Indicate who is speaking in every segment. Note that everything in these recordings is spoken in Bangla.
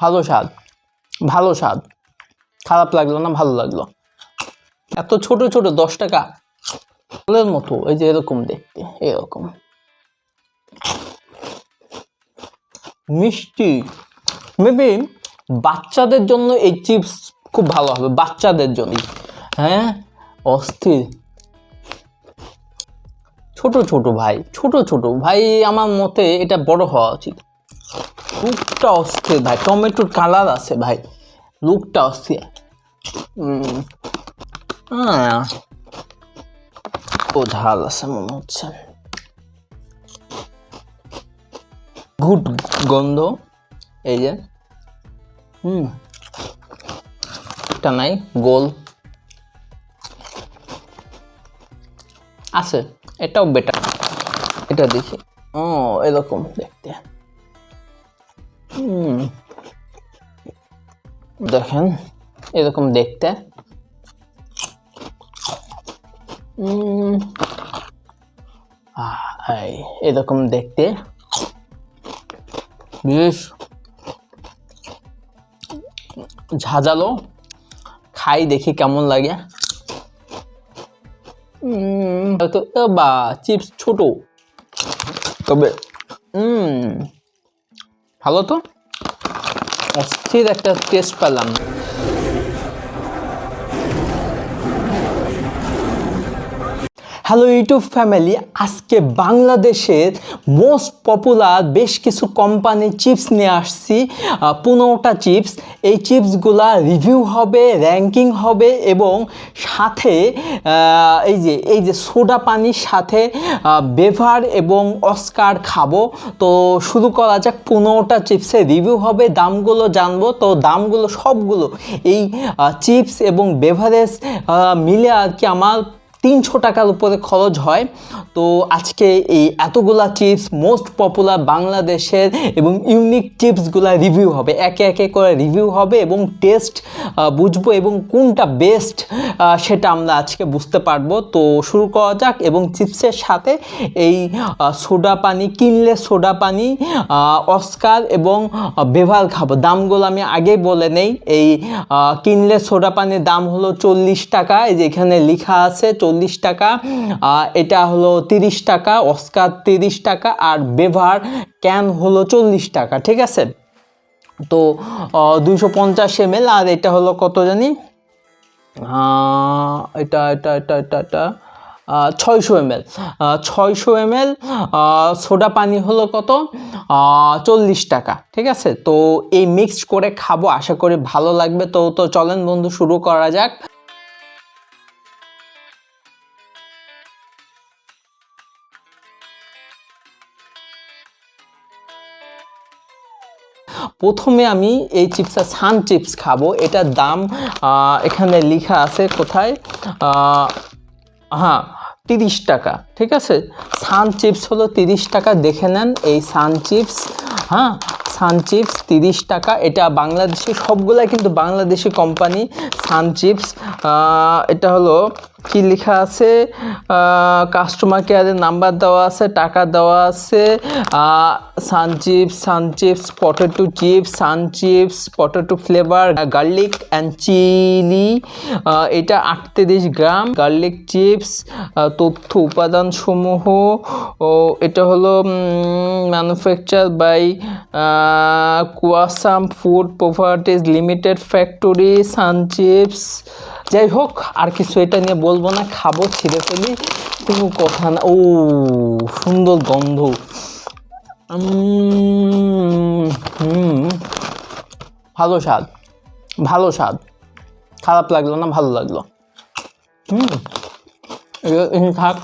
Speaker 1: ভালো স্বাদ। ভালো স্বাদ। খারাপ লাগল না, ভালো লাগল। এত ছোট ছোট, দশ টাকা। ফুলের মতো, এই যে এরকম দেখতে, এরকম। মিষ্টি। মেবি বাচ্চাদের জন্য এই চিপস খুব ভালো হবে, বাচ্চাদের জন্য। হ্যাঁ? অস্থির। ছোট ছোট ভাই, ছোট ছোট। ভাই, আমার মতে এটা বড় হওয়া উচিত। লুকটা অস্থির ভাই, টমেটোর কালার আছে ভাই, লুকটা অস্থির। ও ঝাল আছে মনে হচ্ছে। গুড গন্ধ, এই যে, হুম একটা নাই, গোল। আছে, এটাও বেটার এটা দেখি, ও, এরকম দেখতে। দেখেন, এরকম দেখতে। এরকম দেখতে। বেশ। ঝাঁঝালো। খাই দেখি কেমন লাগে। হয়তো বা, চিপস ছোট। তবে ভালো তো? অস্থির একটা টেস্ট পেলাম হ্যালো ইউটিউব ফ্যামিলি আজকে বাংলাদেশের মোস্ট পপুলার বেশ কিছু কোম্পানির চিপস নিয়ে আসছি। পনেরোটা চিপস এই চিপসগুলা রিভিউ হবে র্যাঙ্কিং হবে এবং সাথে এই যে এই যে সোডা পানির সাথে বেভার এবং অস্কার খাব। তো শুরু করা যাক, পনেরোটা চিপসের রিভিউ হবে, দামগুলো জানব। তো দামগুলো সবগুলো এই চিপস এবং বেভারেজ মিলে আর কি আমার তিনশো টাকার উপরে খরচ হয়। তো আজকে এই এতগুলা চিপস মোস্ট পপুলার বাংলাদেশের এবং ইউনিক চিপসগুলা রিভিউ হবে। একে একে করে রিভিউ হবে এবং টেস্ট বুঝব এবং কোনটা বেস্ট সেটা আমরা আজকে বুঝতে পারব। তো শুরু করা যাক এবং চিপসের সাথে এই সোডা পানি, কিনলে সোডা পানি অস্কার এবং বেভাল খাব। দামগুলো আমি আগেই বলে নেই। এই কিনলে সোডা পানির দাম হলো চল্লিশ টাকা। এই যে এখানে লেখা আছে চল্লিশ টাকা এটা হলো তিরিশ টাকা, অস্কার তিরিশ টাকা আর বেভার ক্যান হলো চল্লিশ টাকা, ঠিক আছে? তো দুইশো পঞ্চাশ এম আর এটা হলো কত জানি? এটা এটা এটা এটা এটা ছয়শো এম এল ছয়শো এম এল সোডা পানি হলো কত? চল্লিশ টাকা, ঠিক আছে? তো এই মিক্সড করে খাব, আশা করি ভালো লাগবে। তো তো চলেন বন্ধু, শুরু করা যাক। প্রথমে আমি এই চিপসটা সান চিপস খাব। এটার দাম এখানে লেখা আছে কোথায়? হ্যাঁ তিরিশ টাকা, ঠিক আছে? সান চিপস হলো তিরিশ টাকা, দেখে নেন এই সান চিপস। হ্যাঁ সান চিপস তিরিশ টাকা, এটা বাংলাদেশি, সবগুলাই কিন্তু বাংলাদেশি কোম্পানি, সান চিপস। এটা হলো কি লেখা আছে? কাস্টমার কেয়ারের নাম্বার দেওয়া আছে, টাকা দেওয়া আছে। Sun chips sun chips potato chips sun chips potato flavour garlic and chilli এটা আটত্রিশ গ্রাম। গার্লিক চিপস তথ্য উপাদান সমূহ ও এটা হলো manufacture by কুয়াসাম food properties limited factory sun chips যাই হোক আর কিছু এটা নিয়ে বলব না, খাব, ছিঁড়ে ফেলি, কোনো কথা না। ও, সুন্দর গন্ধ। হুম। ভালো স্বাদ। ভালো স্বাদ। খারাপ লাগল না, ভালো লাগল। হুম। থাক।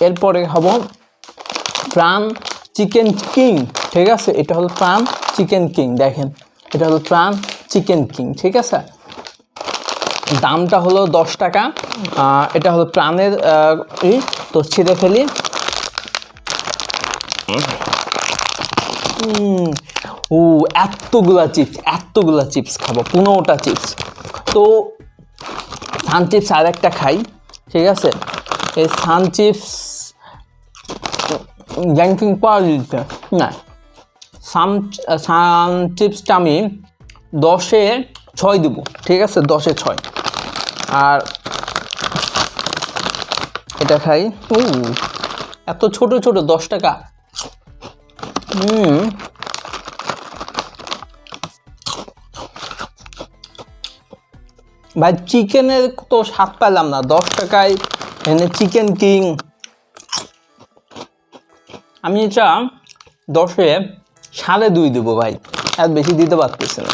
Speaker 1: এরপরে খাব প্রাণ চিকেন কিং, ঠিক আছে? এটা হলো প্রাণ চিকেন কিং, দেখেন। এটা হলো প্রাণ চিকেন কিং, ঠিক আছে? দামটা হলো দশ টাকা। এটা হলো প্রাণের তো ছিঁড়ে ফেলি। ও, এতগুলা চিপস এতগুলা চিপস খাব, পনেরোটা চিপস। তো সান চিপস আর একটা খাই, ঠিক আছে? এই সান চিপস র্যাঙ্কিং পাওয়া যেতে, না। সাম, সান চিপসটা আমি দশে ছয় দেবো, ঠিক আছে? দশে ছয়। আর এটা খাই। উ এত ছোট ছোট, দশ টাকা। হুম। ভাই, চিকেনের তো স্বাদ পেলাম না। দশ টাকায় এনে চিকেন কিং। আমি এটা দশে সাড়ে দুই দেবো ভাই। আর বেশি দিতে পারতেছি না।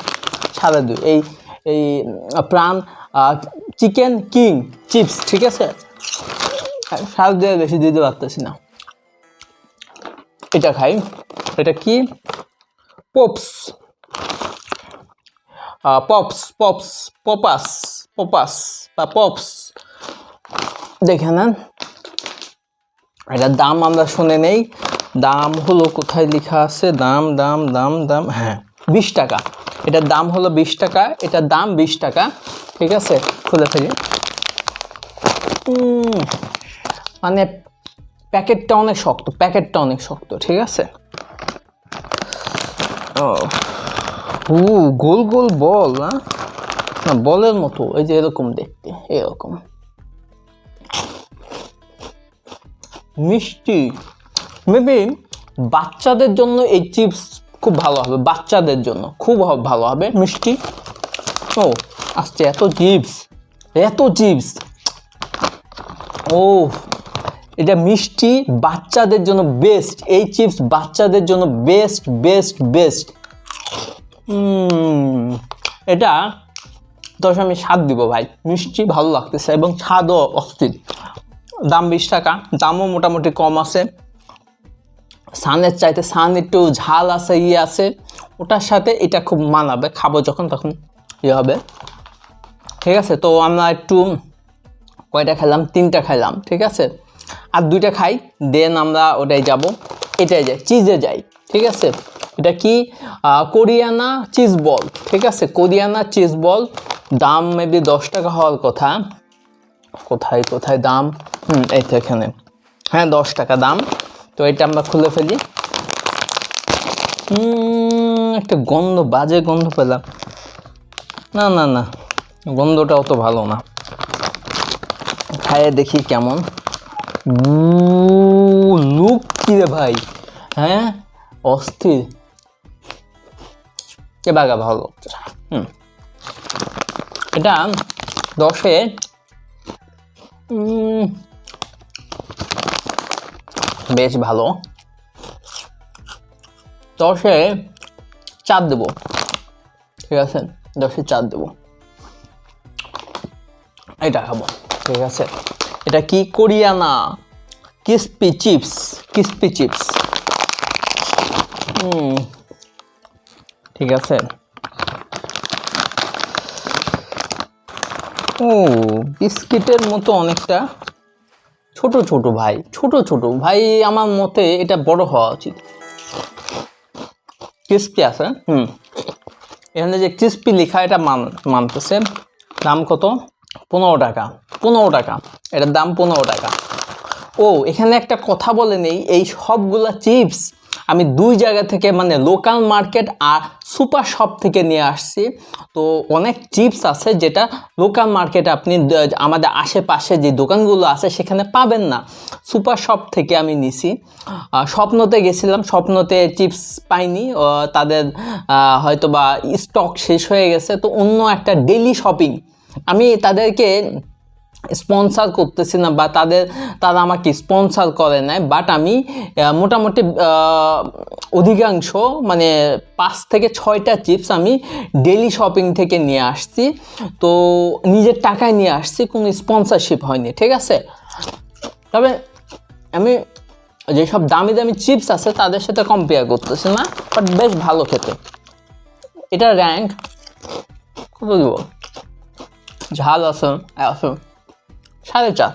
Speaker 1: সাড়ে দুই। এই এই প্রাণ চিকেন কিং চিপস ঠিক আছে? সাড়ে দুই বেশি দিতে পারতেছি না। এটা খাই। এটা কি? পপস পপস পপস পপাস পপাস বা পপস দেখে নেন। এটার দাম আমরা শুনে নেই। দাম হলো কোথায় লেখা আছে? দাম দাম দাম দাম হ্যাঁ বিশ টাকা। এটার দাম হলো বিশ টাকা, এটার দাম বিশ টাকা, ঠিক আছে? খুলে ফেলি। মানে প্যাকেটটা অনেক শক্ত, প্যাকেটটা অনেক শক্ত, ঠিক আছে? ও গোল গোল বল না, বলের মতো, এই যে এরকম দেখতে, এরকম। মিষ্টি। মেবি বাচ্চাদের জন্য এই চিপস খুব ভালো হবে, বাচ্চাদের জন্য খুব ভালো হবে। মিষ্টি? ও আসছে এত চিপস এত চিপস। ও, এটা মিষ্টি বাচ্চাদের জন্য বেস্ট এই চিপস বাচ্চাদের জন্য বেস্ট বেস্ট বেস্ট এটা দশ আমি স্বাদ দিব ভাই। মিষ্টি ভালো লাগতেছে এবং স্বাদও অস্থির। দাম বিশ টাকা, দামও মোটামুটি কম আছে। সানের চাইতে সান একটু ঝাল আছে ইয়ে আছে, ওটার সাথে এটা খুব মানাবে, খাব যখন তখন ইয়ে হবে। ঠিক আছে? তো আমরা একটু কয়টা খেলাম তিনটা খেলাম ঠিক আছে? আর দুইটা খাই, দেন আমরা ওটাই যাব। এটাই যাই, চিজে যাই, ঠিক আছে? এটা কি? কোরিয়ানা চিজ বল, ঠিক আছে? কোরিয়ানা চিজ বল, দাম মেবি দশ টাকা হওয়ার কথা। কোথায় কোথায় দাম? হুম, এই তো এখানে। হ্যাঁ দশ টাকা দাম। তো এটা আমরা খুলে ফেলি। একটা গন্ধ, বাজে গন্ধ পেলাম। না না না, গন্ধটা অত ভালো না। খাইয়ে দেখি কেমন। লুক কি রে ভাই হ্যাঁ? অস্থির। কে বাগা ভালো। হুম। এটা দশে বেশ ভালো। দশে চার দেবো। ঠিক আছে? দশে চার দেবো। এটা খাব। ঠিক আছে? এটা কি Koreana crispy chips crispy chips. হুম। ঠিক আছে? ও, বিস্কিটের মতো অনেকটা। ছোট ছোট ভাই, ছোট ছোট ভাই আমার মতে এটা বড় হওয়া উচিত। ক্রিস্পি আছে, হুম। এখানে যে ক্রিস্পি লেখা এটা মান, মানতেছে, দাম কত? পনেরো টাকা পনেরো টাকা। এটার দাম পনেরো টাকা। ও, এখানে একটা কথা বলে নেই, এই সবগুলা চিপস আমি দুই জায়গা থেকে মানে লোকাল মার্কেট আর সুপার শপ থেকে নিয়ে আসছি। তো অনেক চিপস আছে যেটা লোকাল মার্কেটে আপনি আমাদের আশেপাশে যে দোকানগুলো আছে সেখানে পাবেন না। সুপার শপ থেকে আমি নিছি। স্বপ্নতে গেছিলাম, স্বপ্নতে চিপস পাইনি। তাদের হয়তো বা স্টক শেষ হয়ে গেছে। তো অন্য একটা ডেলি শপিং আমি তাদেরকে স্পন্সার করতেছি না বা তাদের, তারা আমাকে স্পন্সার করে নাই বাট আমি মোটামুটি অধিকাংশ মানে পাঁচ থেকে ছয়টা চিপস আমি ডেলি শপিং থেকে নিয়ে আসছি। তো নিজের টাকায় নিয়ে আসছি, কোনো স্পন্সারশিপ হয়নি, ঠিক আছে? তবে আমি যেসব দামি দামি চিপস আছে, তাদের সাথে কম্পেয়ার করতেছি না বাট বেশ ভালো খেতে। এটা র্যাঙ্ক কত দেবো ঝাল আছে আছে সাড়ে চার।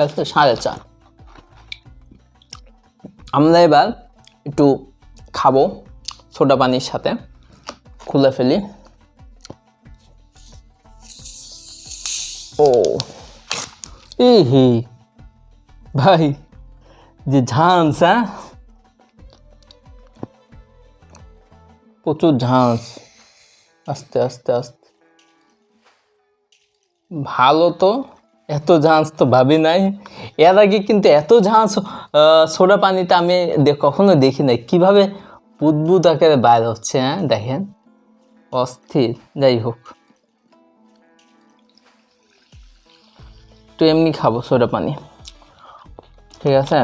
Speaker 1: আছে, সাড়ে চার। আমরা এবার একটু খাব সোডা পানির সাথে, খুলে ফেলি। ও, ইহি, ভাই, যে ঝান্স হ্যাঁ? প্রচুর ঝাঁস। আস্তে আস্তে আস্তে। ভালো তো। এত ঝাঁস তো ভাবি নাই। এর আগে কিন্তু এত ঝাঁস সোডা পানিতে আমি কখনো দেখি নাই। কীভাবে বুদবুদ আকারে বাইর হচ্ছে হ্যাঁ? দেখেন। অস্থির। যাই হোক। একটু এমনি খাব সোডা পানি। ঠিক আছে?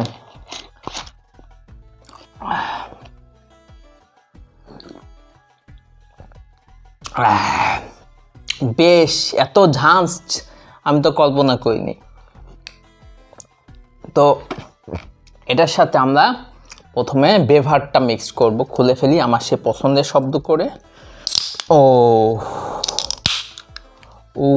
Speaker 1: বেশ, এত ঝাঁস আমি তো কল্পনা করিনি। তো এটার সাথে আমরা প্রথমে বেভারটা মিক্স করব, খুলে ফেলি আমার সে পছন্দের শব্দ করে। ও উ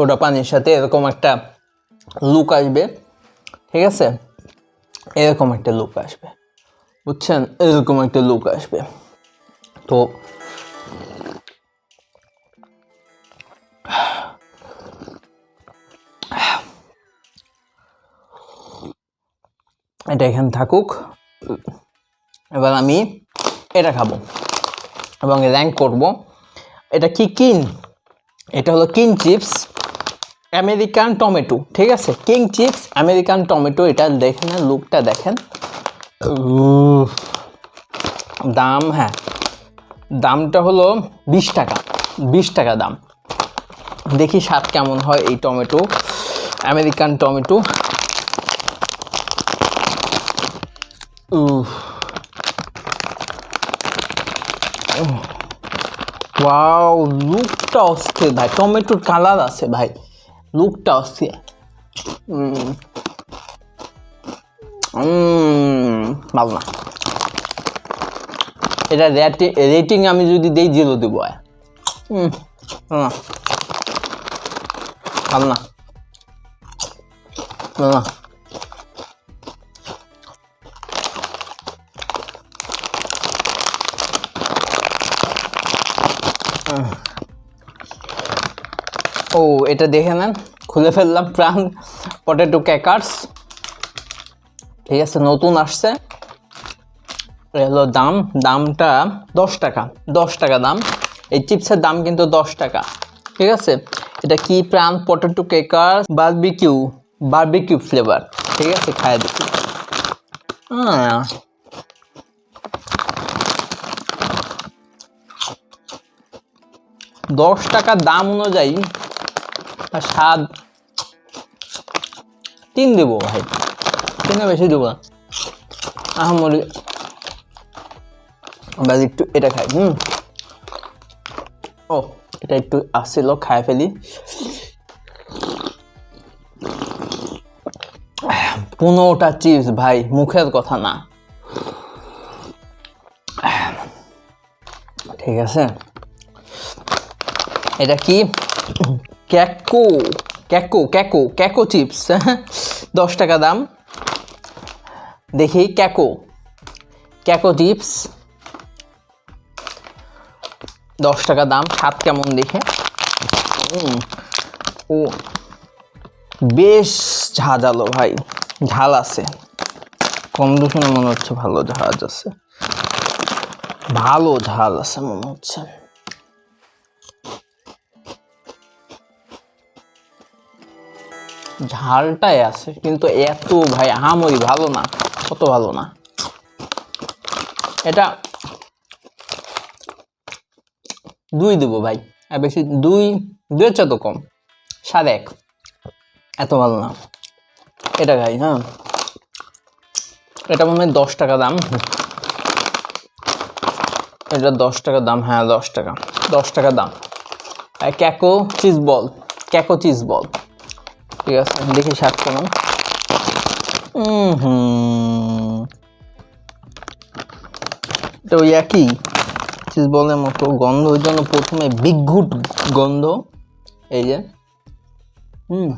Speaker 1: সোডা পানির সাথে এরকম একটা লুক আসবে, ঠিক আছে? এরকম একটা লুক আসবে, বুঝছেন? এরকম একটা লুক আসবে। তো এটা এখানে থাকুক। এবার আমি এটা খাব এবং র্যাঙ্ক করব। এটা কি কিন? এটা হলো কিন চিপস। আমেরিকান টমেটো ঠিক আছে? কিং চিপস আমেরিকান টমেটো এটা দেখেন লুকটা দেখেন। দাম হ্যাঁ। দামটা হলো বিশ টাকা বিশ টাকা দাম। দেখি স্বাদ কেমন হয় এই টমেটো আমেরিকান টমেটো ওয়াও লুকটা অস্থির ভাই টমেটোর কালার আছে ভাই। লুকটা অস্থির ভালো না। এটা রেটিং আমি যদি দেই জিরো দেবো ভালো না। ভালো না। এটা দেখে নেন। খুলে ফেললাম প্রাণ। পটেটো ক্যাকার্স ঠিক আছে, নতুন আসছে। এ হলো দাম। দামটা দশ টাকা। দশ টাকা দাম। এই চিপসের দাম কিন্তু দশ টাকা। ঠিক আছে? এটা কি প্রাণ? পটেটো কেকার বারবিকিউ বারবিকিউ ফ্লেভার ঠিক আছে খায় দেখি। দশ টাকা দাম অনুযায়ী আর স্বাদ। তিন দেবো, ভাই। তিনে বেশি দেবো না। আহামরি। আমরা একটু এটা খাই, হুম? ও, এটা একটু আসছিল খাই ফেলি। পনেরোটা চিপস, ভাই, মুখের কথা না। ঠিক আছে? এটা কি? ক্যাকো ক্যাকো ক্যাকো ক্যাকো চিপস দশ টাকা দাম। দেখি ক্যাকো ক্যাকো চিপস দশ টাকা দাম, স্বাদ কেমন দেখে? ও, বেশ ঝাঁঝালো ভাই, ঝাল আছে। কম দূষণে মনে হচ্ছে ভালো ঝাঁজ আছে। ভালো ঝাল আছে মনে হচ্ছে। ঝালটাই আছে, কিন্তু এত ভাই, আহামরি ভালো না কত ভালো না। এটা দুই দেবো ভাই, আর বেশি দুই দুয়ের চেয়ে তো কম। সাড়ে এক, এত ভালো না। এটা খাই হ্যাঁ। এটা মনে হয় দশ টাকা দাম। এটা দশ টাকা দাম হ্যাঁ দশ টাকা দশ টাকা দাম। ক্যাকো চিজ বল, ক্যাকো চিজ বল। ঠিক আছে দেখি স্বাদ কেমন হুম তো ওই একই। চিজ বলের মতো গন্ধ, ওই জন্য প্রথমে বিঘুট গন্ধ। এই যে। হুম।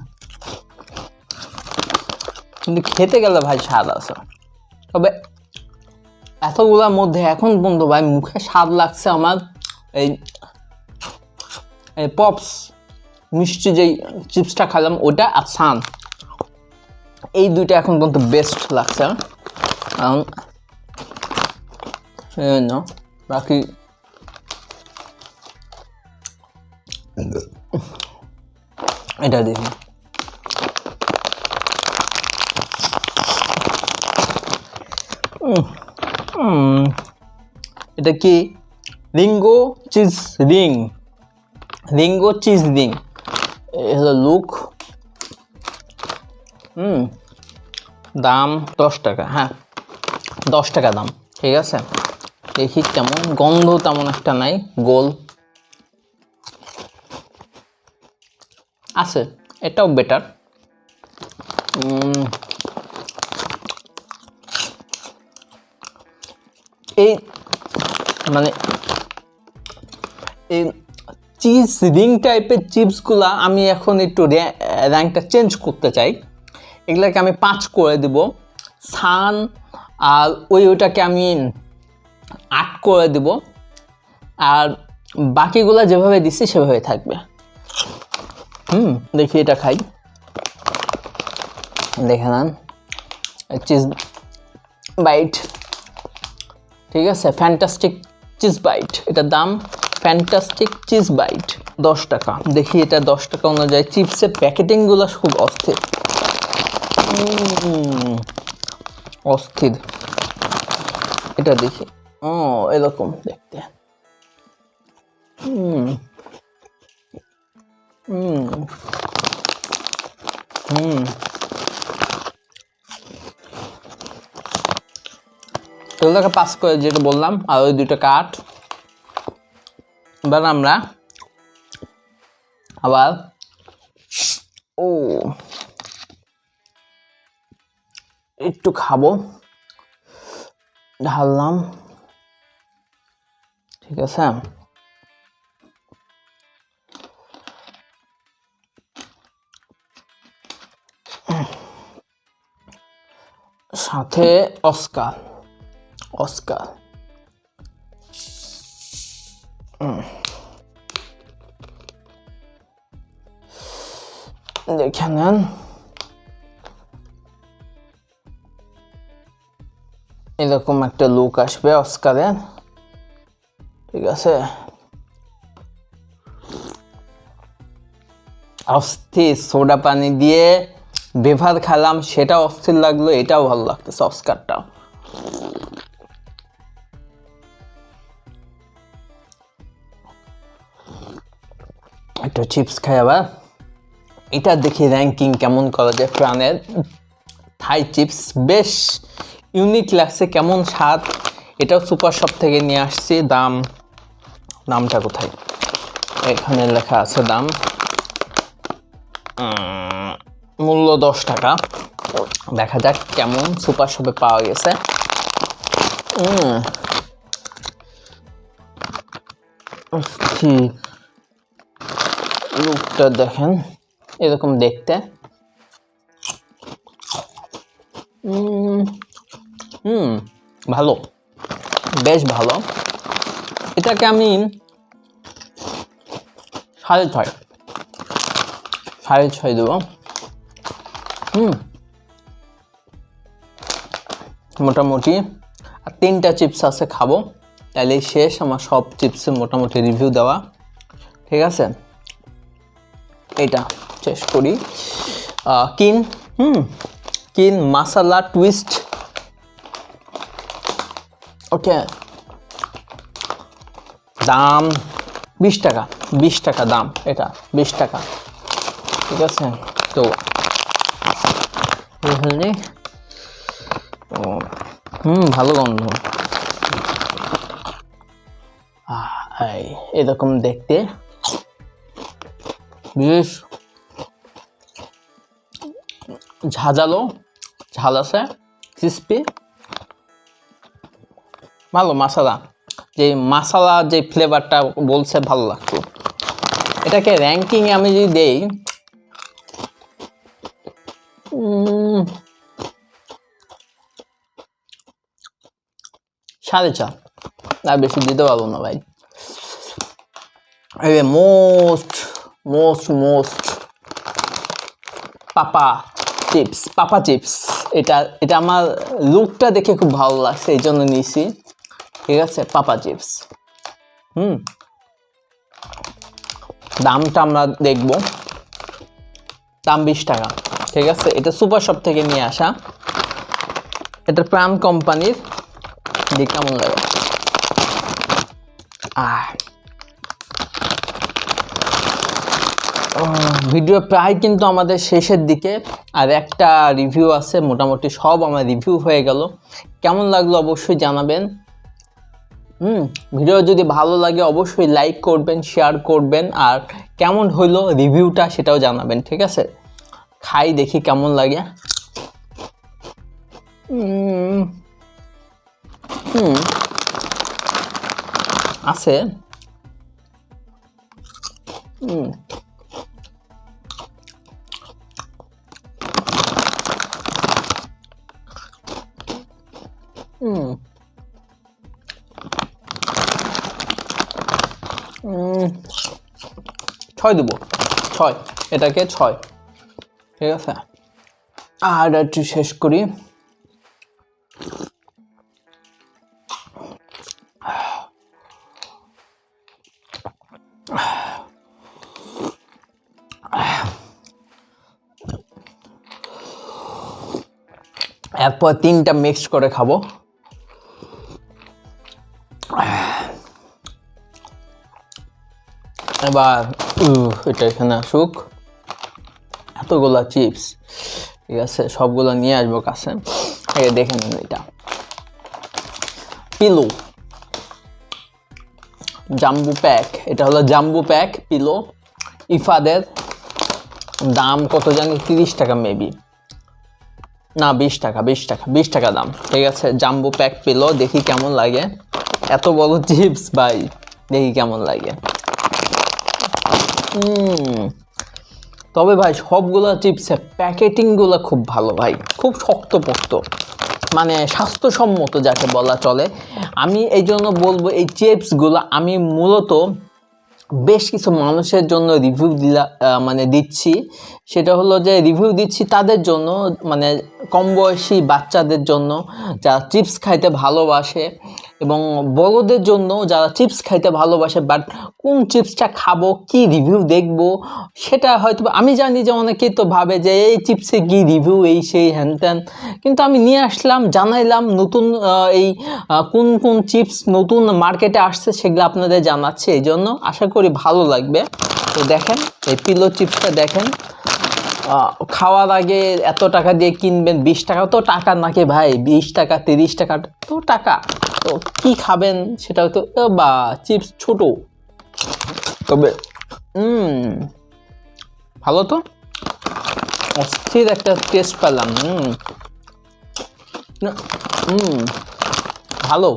Speaker 1: কিন্তু খেতে গেলে ভাই স্বাদ আছে। তবে এতগুলোর মধ্যে এখন বন্ধু ভাই মুখে স্বাদ লাগছে আমার এই পপস মিষ্টি যেই চিপসটা খেলাম ওটা আর সান এই দুইটা এখন পর্যন্ত বেস্ট লাগছে। বাকি এটা দেখি। এটা কি? Ringo cheese ring. Ringo cheese ring. হলো লুক হুম, দাম দশ টাকা হ্যাঁ দশ টাকা দাম, ঠিক আছে? দেখি কেমন, গন্ধ তেমন একটা নাই, গোল। আছে, এটাও বেটার এই মানে এই চিজ রিং টাইপের চিপসগুলা আমি এখন একটু র্যাঙ্কটা চেঞ্জ করতে চাই। এগুলাকে আমি পাঁচ করে দিব। সান আর ওই ওইটাকে আমি আট করে দিব। আর বাকিগুলা যেভাবে দিচ্ছি সেভাবে থাকবে। হুম, দেখি এটা খাই। দেখে নেন। চিজ বাইট ঠিক আছে? ফ্যান্টাস্টিক চিজ বাইট এটার দাম ফ্যান্টাস্টিক চিজ বাইট দশ টাকা। দেখি এটা দশ টাকা অনুযায়ী চিপসের প্যাকেটিংগুলো খুব অস্থির। অস্থির। এটা দেখি। ও, এরকম দেখতে। পাস করে যেটা বললাম, আর ওই দুটো কাঠ এবার আমরা আবার ও একটু খাব ঢাললাম ঠিক আছে? সাথে অস্কার অস্কার। উম। দেখে নেন এরকম একটা লুক আসবে অস্কারের ঠিক আছে অস্থির সোডা পানি দিয়ে বেভার খেলাম সেটা অস্থির লাগল এটাও ভালো লাগতেছে অস্কারটাও একটু চিপস খাই আবার এটা দেখি র্যাঙ্কিং কেমন করা যায় প্রাণের? থাই চিপস বেশ ইউনিক লাগছে, কেমন স্বাদ? এটাও সুপার শপ থেকে নিয়ে আসছি, দাম, দামটা কোথায়? এখানে লেখা আছে দাম মূল্য দশ টাকা। দেখা যাক কেমন সুপার শপে পাওয়া গেছে। লুকটা দেখেন। এরকম দেখতে। হুম, ভালো। বেশ ভালো। এটাকে আমি সাড়ে ছয়। সাড়ে ছয় দেবো। হুম। মোটামুটি। আর তিনটা চিপস আছে, খাব। তাহলে শেষ আমার সব চিপসের মোটামুটি রিভিউ দেওয়া। ঠিক আছে? এটা। শেষ করি। কিন, হুম, কিন মাসালা টুইস্ট ওকে। দাম বিশ টাকা বিশ টাকা দাম এটা, বিশ টাকা। ঠিক আছে? তো হুম, ভালো গন্ধ এরকম দেখতে। বেশ। ঝাঁঝালো, ঝাল আছে ক্রিস্পি ভালো মশলা। যে মশলা যে ফ্লেভারটা বলছে ভালো লাগতো এটাকে র্যাঙ্কিংয়ে আমি যদি দেই সাড়ে চার। আর বেশি দিতে পারব না ভাই। Most most most papa. Chips papa chips এটা এটা আমার লুকটা দেখে খুব ভালো লাগছে, এই জন্য নিয়েছি। ঠিক আছে পাপা চিপস হুম। দামটা আমরা দেখব। দাম বিশ টাকা। ঠিক আছে, এটা সুপার শপ থেকে নিয়ে আসা। এটা প্রাণ কোম্পানির। দেখ কেমন লাগে। আহ ভিডিও প্রায় কিন্তু আমাদের শেষের দিকে, আর একটা রিভিউ আছে, মোটামুটি সব আমার রিভিউ হয়ে গেল। কেমন লাগল অবশ্যই জানাবেন। হুম, ভিডিও যদি ভালো লাগে অবশ্যই লাইক করবেন শেয়ার করবেন, আর কেমন হইল রিভিউটা সেটাও জানাবেন, ঠিক আছে? খাই, দেখি কেমন লাগে। হুম, আছে। হুম উম, ছয় দেবো। ছয়। এটাকে ছয়। ঠিক আছে? আর একটু শেষ করি। এরপর তিনটা মিক্সড করে খাব। এবার এটা এখানে আসুক। এতগুলা চিপস, ঠিক আছে, সবগুলো নিয়ে আসব কাছে। দেখে নিন এটা। পিলো। জাম্বু প্যাক, এটা হলো জাম্বু প্যাক, পিলো। ইফাদের দাম কত জানি? তিরিশ টাকা মেবি। না, বিশ টাকা বিশ টাকা বিশ টাকা দাম, ঠিক আছে? জাম্বু প্যাক, পিলো, দেখি কেমন লাগে। এত বড় চিপস, ভাই, দেখি কেমন লাগে। তবে ভাই, সবগুলো চিপসের প্যাকেটিংগুলো খুব ভালো ভাই, খুব শক্তপোক্ত মানে স্বাস্থ্যসম্মত যাকে বলা চলে। আমি এই জন্য বলব, এই চিপসগুলো আমি মূলত বেশ কিছু মানুষের জন্য রিভিউ দিলা মানে দিচ্ছি। সেটা হলো যে রিভিউ দিচ্ছি তাদের জন্য মানে কম বয়সী বাচ্চাদের জন্য, যারা চিপস খাইতে ভালোবাসে। এবং বড়দের জন্য যারা চিপস খাইতে ভালোবাসে বাট কোন চিপসটা খাব, কি রিভিউ দেখব, সেটা হয়তো আমি জানি যে অনেকেই তো ভাবে যে এই চিপসে কি রিভিউ এই সেই হ্যান ত্যান কিন্তু আমি নিয়ে আসলাম, জানাইলাম নতুন এই কোন কোন চিপস নতুন মার্কেটে আসছে সেগুলো আপনাদের জানাচ্ছে এই জন্য আশা করি ভালো লাগবে। তো দেখেন, এই পিলো চিপসটা দেখেন খাওয়ার আগে এত টাকা দিয়ে কিনবেন? বিশ টাকা তো টাকা নাকি ভাই? বিশ টাকা, তিরিশ টাকা তো টাকা। তো কি খাবেন সেটাও তো বা, চিপস ছোট। তবে ভালো তো? অস্থির একটা টেস্ট পেলাম হুম ভালো।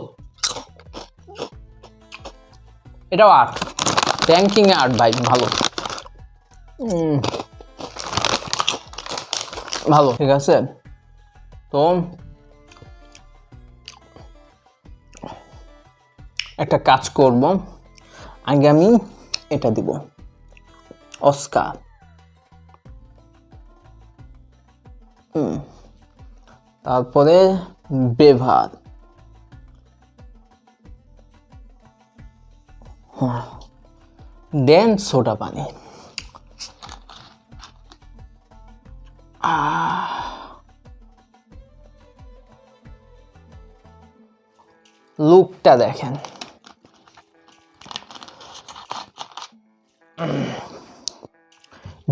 Speaker 1: এটাও আর্ট র্যাঙ্কিংয়ে আর্ট ভাই, ভালো। হুম ভালো। ঠিক আছে? তো একটা কাজ করব। আগে আমি এটা দিব। অস্কার। হুম। তারপরে বেভার। দেন সোডা পানি। লুকটা দেখেন।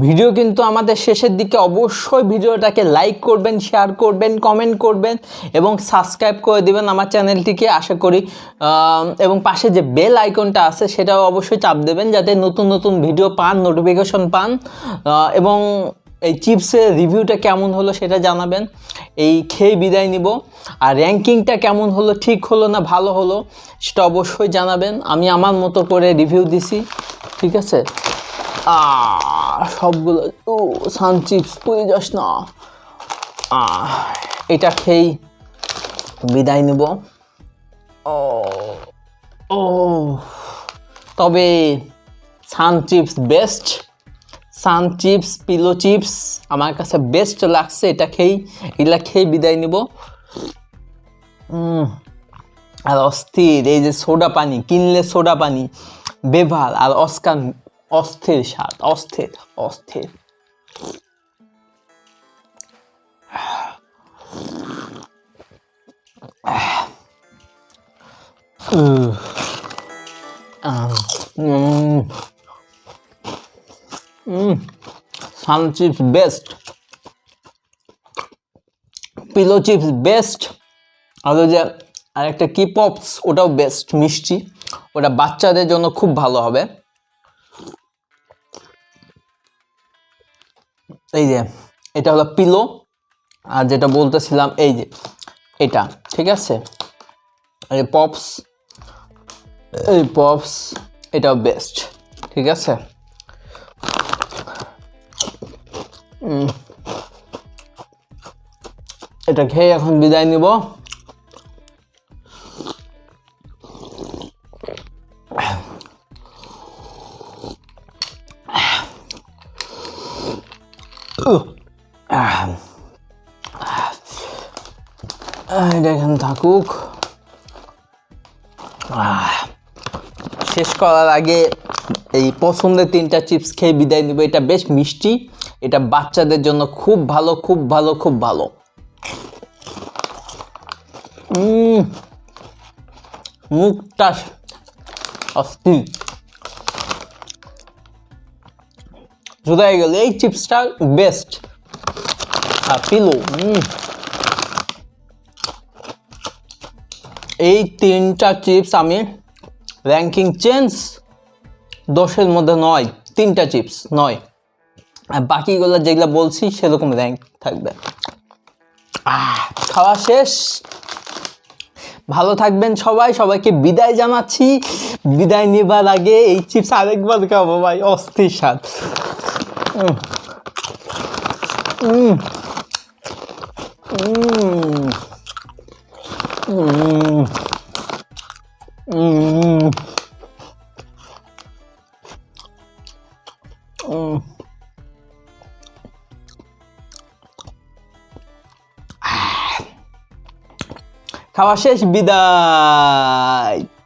Speaker 1: ভিডিও কিন্তু আমাদের শেষের দিকে অবশ্যই ভিডিওটাকে লাইক করবেন শেয়ার করবেন কমেন্ট করবেন এবং সাবস্ক্রাইব করে দিবেন আমার চ্যানেলটিকে আশা করি এবং পাশে যে বেল আইকনটা আছে সেটাও অবশ্যই চাপ দেবেন যাতে নতুন নতুন ভিডিও পান নোটিফিকেশন পান এবং এই চিপসের রিভিউটা কেমন হলো সেটা জানাবেন। এই খেয়ে বিদায় নিব। আর র্যাঙ্কিংটা কেমন হলো, ঠিক হলো না ভালো হলো, সেটা অবশ্যই জানাবেন। আমি আমার মতো করে রিভিউ দিছি, ঠিক আছে? সবগুলো, ও, সান চিপস পড়ে যাস না। এটা খেয়েই বিদায় নেব। ও ও, তবে sun chips best. Sun chips pillow chips আমার কাছে বেস্ট লাগছে, এটা খেয়েই, এগুলা খেয়ে বিদায় নিব আর অস্থির, এই যে সোডা পানি, কিনলে সোডা পানি বেভাল আর অস্কার অস্থির স্বাদ, অস্থির অস্থির উহ। Sun chips best pillow chips best আর যে আরেকটা কি পপস ওটাও বেস্ট মিষ্টি। ওটা বাচ্চাদের জন্য খুব ভালো হবে। এই যে, এটা হলো পিলো আর যেটা বলতেছিলাম, এই যে, এটা, ঠিক আছে? এই পপস এই পপস এটাও বেস্ট ঠিক আছে? এটা খেয়ে এখন বিদায় নিব। এটা এখানে থাকুক। শেষ করার আগে এই পছন্দের তিনটা চিপস খেয়ে বিদায় নিব। এটা বেশ মিষ্টি। এটা বাচ্চাদের জন্য খুব ভালো খুব ভালো খুব ভালো। মুখটা অস্থির জোদাই গেল, এই চিপসটা বেস্ট আর পিলো। এই তিনটা চিপস আমি র্যাঙ্কিং চেঞ্জ দশের মধ্যে নয়, তিনটা চিপস নয়। আর বাকিগুলো যেগুলো বলছি সেরকম র্যাঙ্ক থাকবে। খাওয়া শেষ। ভালো থাকবেন সবাই সবাইকে বিদায় জানাচ্ছি বিদায় নেবার আগে এই চিপস আরেকবার খাব ভাই অস্থির স্বাদ উম। উম। উম। খাওয়া শেষ বিদায়।